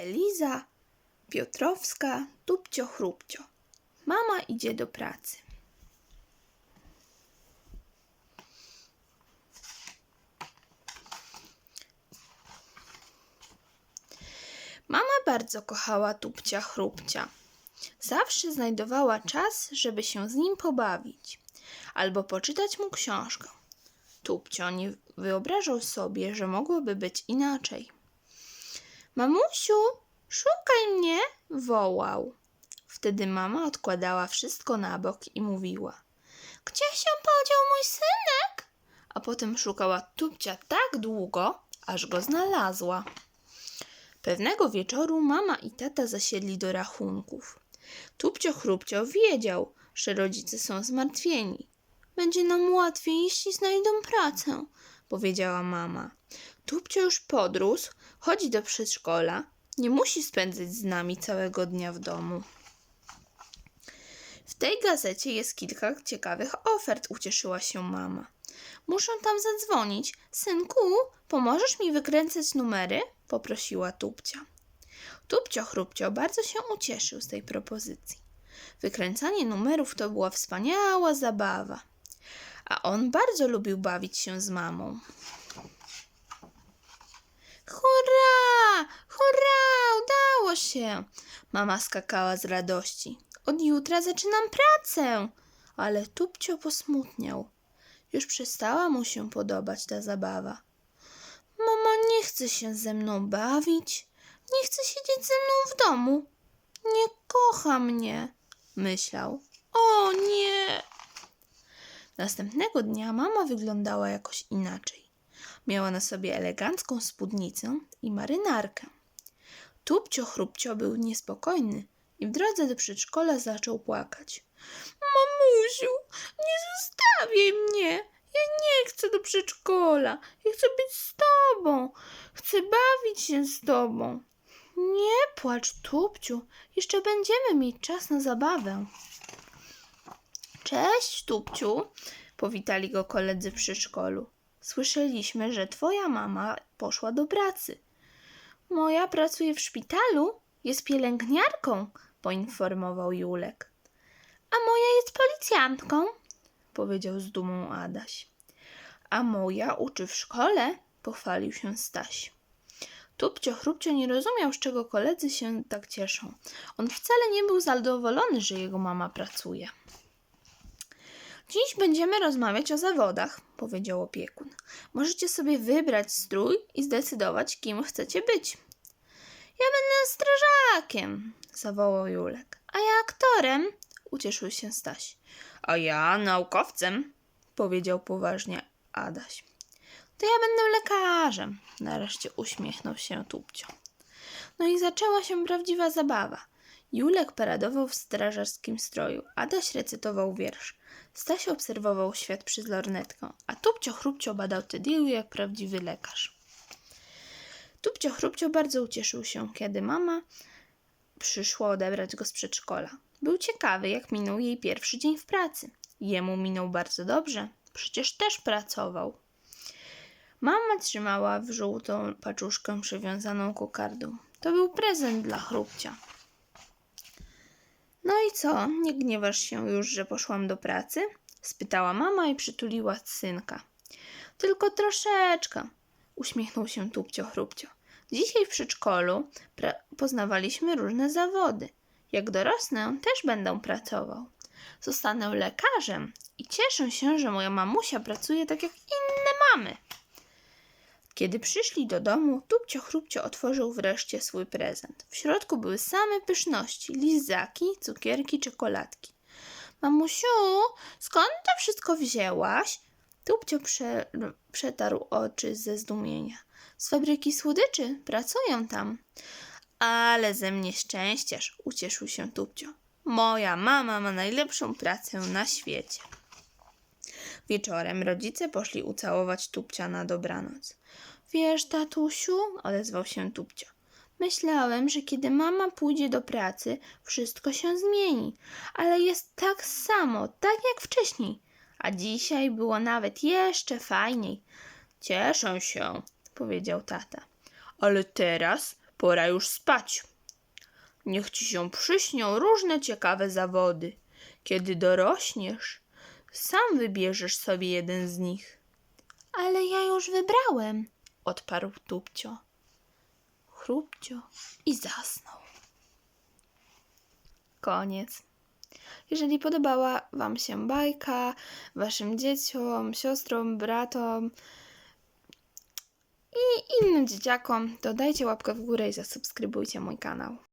Eliza Piotrowska, tupcio chrupcio. Mama idzie do pracy. Mama bardzo kochała tupcia chrupcia. Zawsze znajdowała czas, żeby się z nim pobawić albo poczytać mu książkę. Tupcio nie wyobrażał sobie, że mogłoby być inaczej. Mamusiu, szukaj mnie! wołał. Wtedy mama odkładała wszystko na bok i mówiła: Gdzie się podział mój synek? A potem szukała tupcia tak długo, aż go znalazła. Pewnego wieczoru mama i tata zasiedli do rachunków. Tupcio chrupcio wiedział, że rodzice są zmartwieni. Będzie nam łatwiej, jeśli znajdą pracę, powiedziała mama. Tupcio już podrósł, chodzi do przedszkola, nie musi spędzać z nami całego dnia w domu. W tej gazecie jest kilka ciekawych ofert, ucieszyła się mama. Muszę tam zadzwonić. Synku, pomożesz mi wykręcać numery? poprosiła Tupcia. Tupcio chrupcio bardzo się ucieszył z tej propozycji. Wykręcanie numerów to była wspaniała zabawa, a on bardzo lubił bawić się z mamą. Hurra! Hurra! Udało się! Mama skakała z radości. Od jutra zaczynam pracę! Ale Tupcio posmutniał. Już przestała mu się podobać ta zabawa. Mama nie chce się ze mną bawić. Nie chce siedzieć ze mną w domu. Nie kocha mnie, myślał. O nie! Następnego dnia mama wyglądała jakoś inaczej. Miała na sobie elegancką spódnicę i marynarkę. Tupcio chrupcio był niespokojny i w drodze do przedszkola zaczął płakać. Mamusiu, nie zostawiaj mnie. Ja nie chcę do przedszkola. Ja chcę być z tobą. Chcę bawić się z tobą. Nie płacz, Tupciu. Jeszcze będziemy mieć czas na zabawę. Cześć, Tupciu, powitali go koledzy w przedszkolu. Słyszeliśmy, że twoja mama poszła do pracy. Moja pracuje w szpitalu, jest pielęgniarką, poinformował Julek. A moja jest policjantką, powiedział z dumą Adaś. A moja uczy w szkole, pochwalił się Staś. Tupcio chrupcio nie rozumiał, z czego koledzy się tak cieszą. On wcale nie był zadowolony, że jego mama pracuje. Dziś będziemy rozmawiać o zawodach, powiedział opiekun. Możecie sobie wybrać strój i zdecydować, kim chcecie być. Ja będę strażakiem, zawołał Julek. A ja aktorem, ucieszył się Staś. A ja naukowcem, powiedział poważnie Adaś. To ja będę lekarzem, nareszcie uśmiechnął się Tupcio. No i zaczęła się prawdziwa zabawa. Julek paradował w strażackim stroju, Adaś recytował wiersz. Staś obserwował świat przez lornetkę, a Tupcio chrupcio badał Tediu jak prawdziwy lekarz. Tupcio chrupcio bardzo ucieszył się, kiedy mama przyszła odebrać go z przedszkola. Był ciekawy, jak minął jej pierwszy dzień w pracy. Jemu minął bardzo dobrze, przecież też pracował. Mama trzymała w żółtą paczuszkę przywiązaną kokardą. To był prezent dla chrupcia. No i co, nie gniewasz się już, że poszłam do pracy? spytała mama i przytuliła synka. Tylko troszeczkę, uśmiechnął się tupcio chrupcio. Dzisiaj w przedszkolu poznawaliśmy różne zawody. Jak dorosnę, też będę pracował. Zostanę lekarzem i cieszę się, że moja mamusia pracuje tak jak inne mamy. Kiedy przyszli do domu, Tupcio Chrupcio otworzył wreszcie swój prezent. W środku były same pyszności, lizaki, cukierki, czekoladki. Mamusiu, skąd to wszystko wzięłaś? Tupcio prze, przetarł oczy ze zdumienia. Z fabryki słodyczy, pracują tam. Ale ze mnie szczęściarz, ucieszył się Tupcio. Moja mama ma najlepszą pracę na świecie. Wieczorem rodzice poszli ucałować Tupcia na dobranoc. Wiesz, tatusiu, odezwał się Tupcio. Myślałem, że kiedy mama pójdzie do pracy, wszystko się zmieni, ale jest tak samo, tak jak wcześniej. A dzisiaj było nawet jeszcze fajniej. Cieszę się, powiedział tata. Ale teraz pora już spać. Niech ci się przyśnią różne ciekawe zawody. Kiedy dorośniesz, sam wybierzesz sobie jeden z nich. Ale ja już wybrałem, odparł Tupcio. Chrupcio i zasnął. Koniec. Jeżeli podobała Wam się bajka, Waszym dzieciom, siostrom, bratom i innym dzieciakom, to dajcie łapkę w górę i zasubskrybujcie mój kanał.